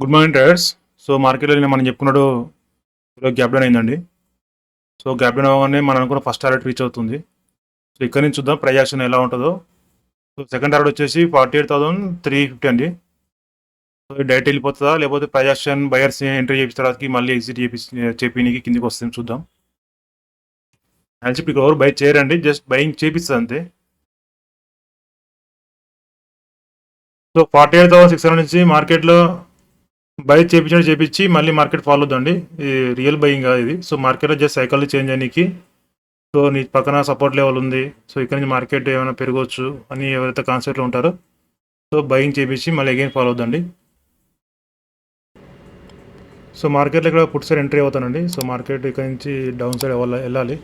Good morning traders so మార్కెట్లో నిన్న మనం చెప్పుకున్నాడు ఈరోజు గ్యాప్ డౌన్ అయిందండి. సో గ్యాప్ డౌన్ అవ్వగానే మనం అనుకున్న ఫస్ట్ టార్గెట్ రీచ్ అవుతుంది. సో ఇక్కడ నుంచి చూద్దాం ప్రైస్ యాక్షన్ ఎలా ఉంటుందో. సో సెకండ్ టార్గెట్ వచ్చేసి forty eight thousand three fifty అండి. సో డైరెక్ట్ వెళ్ళిపోతుందా? లేకపోతే ప్రైస్ యాక్షన్ బయర్స్ ఎంట్రీ చేసిన తర్వాతకి మళ్ళీ ఎగ్జిట్ చేపి చేపినికి కిందికి వస్తుంది చూద్దాం. అని చెప్పి ఇక్కడ ఎవరు బై చేయరండి జస్ట్ బయింగ్ చేపిస్తుంది అంతే. So forty eight thousand six hundred నుంచి మార్కెట్లో బై చేపించడం చేపించి మళ్ళీ మార్కెట్ ఫాలో అవుతుందండి. ఇది రియల్ బయింగ్ ఇది. సో మార్కెట్లో జస్ట్ సైకిల్ చేంజ్ అయ్యడానికి సో నీ పక్కన సపోర్ట్ లెవెల్ ఉంది. సో ఇక్కడ నుంచి మార్కెట్ ఏమైనా పెరగవచ్చు అని ఎవరైతే కాన్సెప్ట్లో ఉంటారో సో బయింగ్ చేపించి మళ్ళీ అగైన్ ఫాలో అవుతుందండి. సో మార్కెట్లో ఇక్కడ పుట్ సైడ్ ఎంట్రీ అవుతానండి. సో మార్కెట్ ఇక్కడ నుంచి డౌన్ సైడ్ వెళ్ళాలి.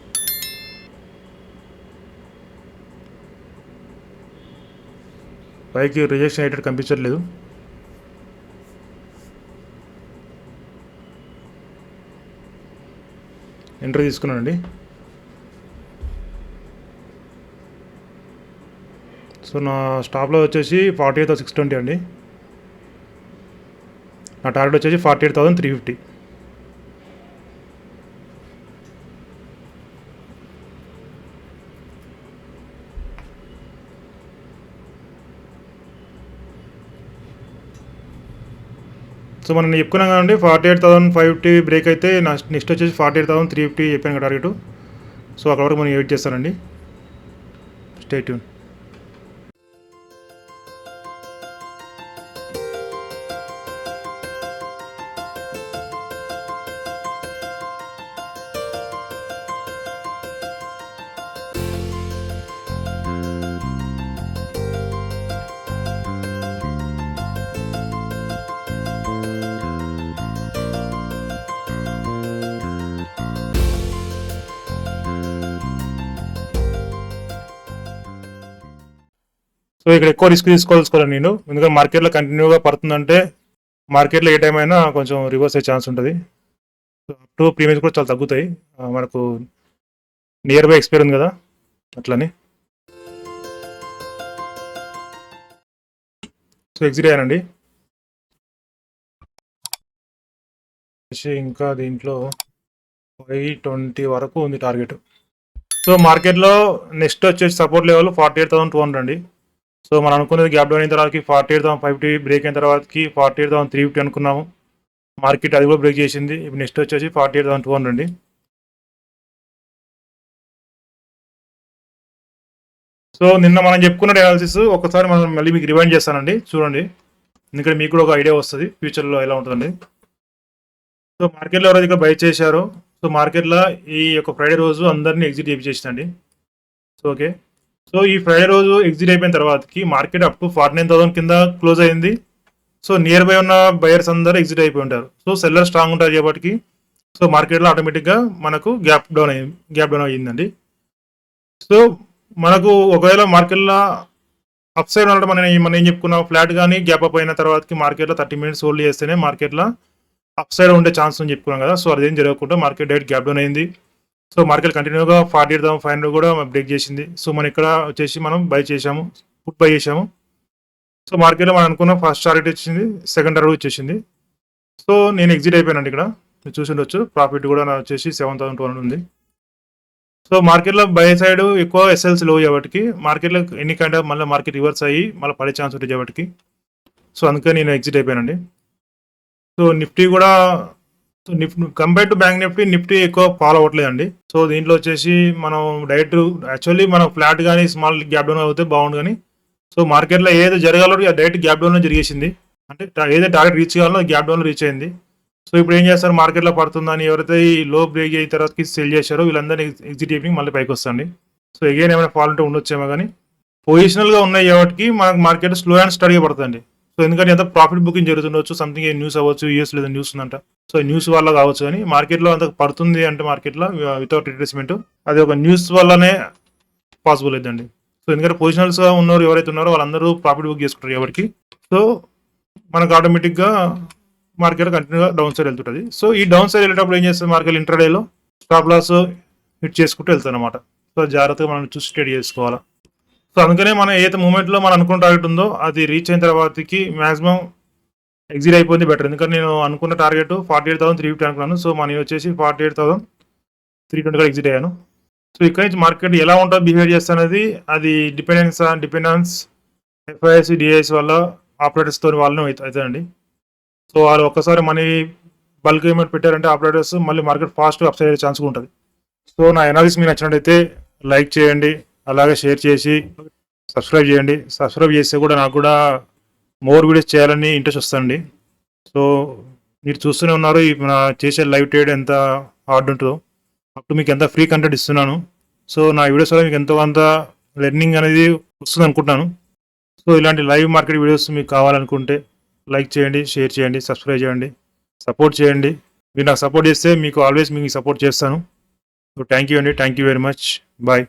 పైకి రిజెక్షన్ అయ్యేటట్టు కనిపించట్లేదు. ఎంట్రీ తీసుకున్నానండి. సో నా స్టాప్లో వచ్చేసి ఫార్టీ ఎయిట్ సిక్స్ ట్వంటీ అండి. నా టార్గెట్ వచ్చేసి forty eight thousand three fifty. So మనం చెప్పుకున్నాం కదండి forty eight thousand five fifty break అయితే నా నెక్స్ట్ వచ్చేసి forty eight thousand three fifty చెప్పాను టార్గెట్ సో అక్కడ వరకు మనం వెయిట్ చేస్తానండి. స్టే ట్యూన్ సో ఇక్కడ ఎక్కువ రిస్క్ తీసుకోవాల్సుకోవాలి నేను. ఎందుకంటే మార్కెట్లో కంటిన్యూగా పడుతుందంటే మార్కెట్లో ఏ టైం అయినా కొంచెం రివర్స్ అయ్యే ఛాన్స్ ఉంటుంది. సో అప్ టు ప్రీమియమ్స్ కూడా చాలా తగ్గుతాయి. మనకు నియర్ బై ఎక్స్పైర్ ఉంది కదా అట్లని. సో ఎగ్జిట్ అయ్యానండి. ఇంకా దీంట్లో ఫైవ్ ట్వంటీ వరకు ఉంది టార్గెట్ సో మార్కెట్లో నెక్స్ట్ వచ్చేసి support level forty eight thousand two hundred అండి. సో మనం అనుకున్నది గ్యాప్ డౌన్ అయిన తర్వాత forty eight thousand five fifty break అయిన తర్వాతకి forty eight thousand three fifty అనుకున్నాము. మార్కెట్ అది కూడా బ్రేక్ చేసింది. ఇప్పుడు నెక్స్ట్ వచ్చేసి forty eight thousand two hundred అండి. సో నిన్న మనం చెప్పుకున్న అనాలిసిస్ ఒకసారి మనం మళ్ళీ మీకు రివైండ్ చేస్తానండి. చూడండి. ఎందుకంటే మీకు కూడా ఒక ఐడియా వస్తుంది. ఫ్యూచర్లో ఎలా ఉంటుందండి. సో మార్కెట్లో ఎవరైతే ఇక్కడ బై చేశారో సో మార్కెట్లో ఈ యొక్క ఫ్రైడే రోజు అందరినీ ఎగ్జిట్ చేయించేసిందండి సో ఓకే సో ఈ ఫ్రైడే రోజు ఎగ్జిట్ అయిపోయిన తర్వాతకి market up to forty nine thousand కింద క్లోజ్ అయింది. సో నియర్ బై ఉన్న బయర్స్ అందరూ ఎగ్జిట్ అయిపోయి ఉంటారు. సో సెల్లర్ స్ట్రాంగ్ ఉంటారు కాబట్టి సో మార్కెట్లో ఆటోమేటిక్గా మనకు గ్యాప్ డౌన్ అయింది గ్యాప్ డౌన్ అయ్యిందండి. సో మనకు ఒకవేళ మార్కెట్లో అప్ సైడ్ ఉండడం మనం మనం ఏం చెప్పుకున్నాం? ఫ్లాట్ కానీ గ్యాప్ అప్ అయిన తర్వాతకి మార్కెట్లో థర్టీ మినిట్స్ హోల్డ్ చేస్తేనే మార్కెట్లో అప్ సైడ్ ఉండే ఛాన్స్ అని చెప్పుకున్నాం కదా. సో అదేం జరగకుండా మార్కెట్ డైరెక్ట్ గ్యాప్ డౌన్ అయింది. సో మార్కెట్ కంటిన్యూగా forty eight thousand five hundred కూడా బ్రేక్ చేసింది. సో మనం ఇక్కడ వచ్చేసి మనం బై చేసాము ఫుడ్ బై చేసాము సో మార్కెట్లో మనం అనుకున్న ఫస్ట్ టార్గెట్ వచ్చింది సెకండ్ టార్గెట్ వచ్చేసింది. సో నేను ఎగ్జిట్ అయిపోయానండి ఇక్కడ. మీరు చూసి ఉండొచ్చు ప్రాఫిట్ కూడా నా వచ్చేసి సెవెన్ థౌసండ్ టూ హండ్రెడ్ ఉంది. సో మార్కెట్లో బై సైడ్ ఎక్కువ ఎస్ఎల్స్లో కాబట్టి మార్కెట్లో ఎన్ని కైండ్ ఆఫ్ మళ్ళీ మార్కెట్ రివర్స్ అయ్యి మళ్ళీ పడే ఛాన్స్ ఉంటుంది కాబట్టి సో అందుకే నేను ఎగ్జిట్ అయిపోయానండి. సో నిఫ్టీ కూడా so Nifty compare to bank Nifty Nifty ఎక్కువ ఫాలో అవ్వట్లేదండి. సో దీంట్లో వచ్చేసి మనం డైరెక్ట్ యాక్చువల్లీ మనం ఫ్లాట్ కానీ స్మాల్ గ్యాప్ డౌన్ అవుతే బాగుండు కానీ సో మార్కెట్లో ఏదో జరగాలో డైరెక్ట్ గ్యాప్ డౌన్లో జరిగేసింది. అంటే ఏదో టార్గెట్ రీచ్ కావాలో గ్యాప్ డౌన్లో రీచ్ అయింది. సో ఇప్పుడు ఏం చేస్తారు? మార్కెట్లో పడుతుందని ఎవరైతే ఈ లో బ్రేక్ అయిన తర్వాతకి సెల్ చేశారో వీళ్ళందరినీ ఎగ్జిట్ అయిపోయి మళ్ళీ పైకి వస్తుంది సో ఎగైన్ ఏమైనా ఫాల్ ఉంటే ఉండొచ్చేమో కానీ పొజిషనల్గా ఉన్నాయి కాబట్టి మనకు మార్కెట్ స్లో అండ్ స్టడీగా పడుతుంది సో ఎందుకంటే ఎంత ప్రాఫిట్ బుకింగ్ జరుగుతుండొచ్చు సంథింగ్ ఏ న్యూస్ అవ్వచ్చు యూఎస్ లేదా న్యూస్ ఉందంట. సో న్యూస్ వల్ల కావచ్చు కానీ మార్కెట్లో అంత పడుతుంది అంటే మార్కెట్లో వితౌట్ రిట్రేస్మెంట్ అది ఒక న్యూస్ వల్లనే పాసిబుల్ అవుతుందండి సో ఎందుకంటే పొజిషనల్స్గా ఉన్నవారు ఎవరైతే ఉన్నారో వాళ్ళందరూ ప్రాఫిట్ బుక్ చేసుకుంటారు ఎవరికి. సో మనకు ఆటోమేటిక్గా మార్కెట్ కంటిన్యూగా డౌన్ సైడ్ వెళ్తుంటుంది. సో ఈ డౌన్ సైడ్ వెళ్ళేటప్పుడు ఏం చేస్తుంది మార్కెట్ ఇంటర్డేలో స్టాప్ లాస్ హిట్ చేసుకుంటూ వెళ్తాను అనమాట సో జాగ్రత్తగా మనం చూసి స్టడీ చేసుకోవాలా. సో అందుకనే మనం ఏదైతే మూమెంట్లో మనం అనుకున్న టార్గెట్ ఉందో అది రీచ్ అయిన తర్వాతకి మ్యాక్సిమం ఎగ్జిట్ అయిపోయింది బెటర్ ఎందుకంటే నేను అనుకున్న target forty eight thousand three fifty అనుకున్నాను. సో మనీ వచ్చేసి forty eight thousand three twenty exit అయ్యాను. సో ఇక్కడ నుంచి మార్కెట్ ఎలా ఉంటుందో బిహేవ్ చేస్తున్నది అది డిపెండెన్స్ డిపెండెన్స్ ఎఫ్ఐఎస్ డిఐఎస్ వల్ల ఆపరేటర్స్తో వాళ్ళని అవుతుందండి సో వాళ్ళు ఒక్కసారి మనీ బల్క్ పేమెంట్ పెట్టారంటే ఆపరేటర్స్ మళ్ళీ మార్కెట్ ఫాస్ట్ అప్సైడ్ అయ్యే ఛాన్స్ ఉంటుంది. సో నా ఎనాలిసిస్ మీకు నచ్చినట్టయితే లైక్ చేయండి. అలాగే షేర్ చేసి సబ్స్క్రైబ్ చేయండి. సబ్స్క్రైబ్ చేస్తే కూడా నాకు కూడా మోర్ వీడియోస్ చేయాలని ఇంట్రెస్ట్ వస్తుంది. సో మీరు చూస్తూనే ఉన్నారు నా మన చేసే లైవ్ ట్రేడ్ ఎంత హార్డ్ ఉంటుందో. అప్పుడు మీకు ఎంత ఫ్రీ కంటెంట్ ఇస్తున్నాను. సో నా వీడియోస్ వల్ల మీకు ఎంతో కొంత లెర్నింగ్ అనేది వస్తుంది అనుకుంటున్నాను. సో ఇలాంటి లైవ్ మార్కెట్ వీడియోస్ మీకు కావాలనుకుంటే లైక్ చేయండి షేర్ చేయండి సబ్స్క్రైబ్ చేయండి సపోర్ట్ చేయండి. మీరు నాకు సపోర్ట్ చేస్తే మీకు ఆల్వేస్ మీకు సపోర్ట్ చేస్తాను. సో థ్యాంక్ యూ అండి. Thank you very much. Bye.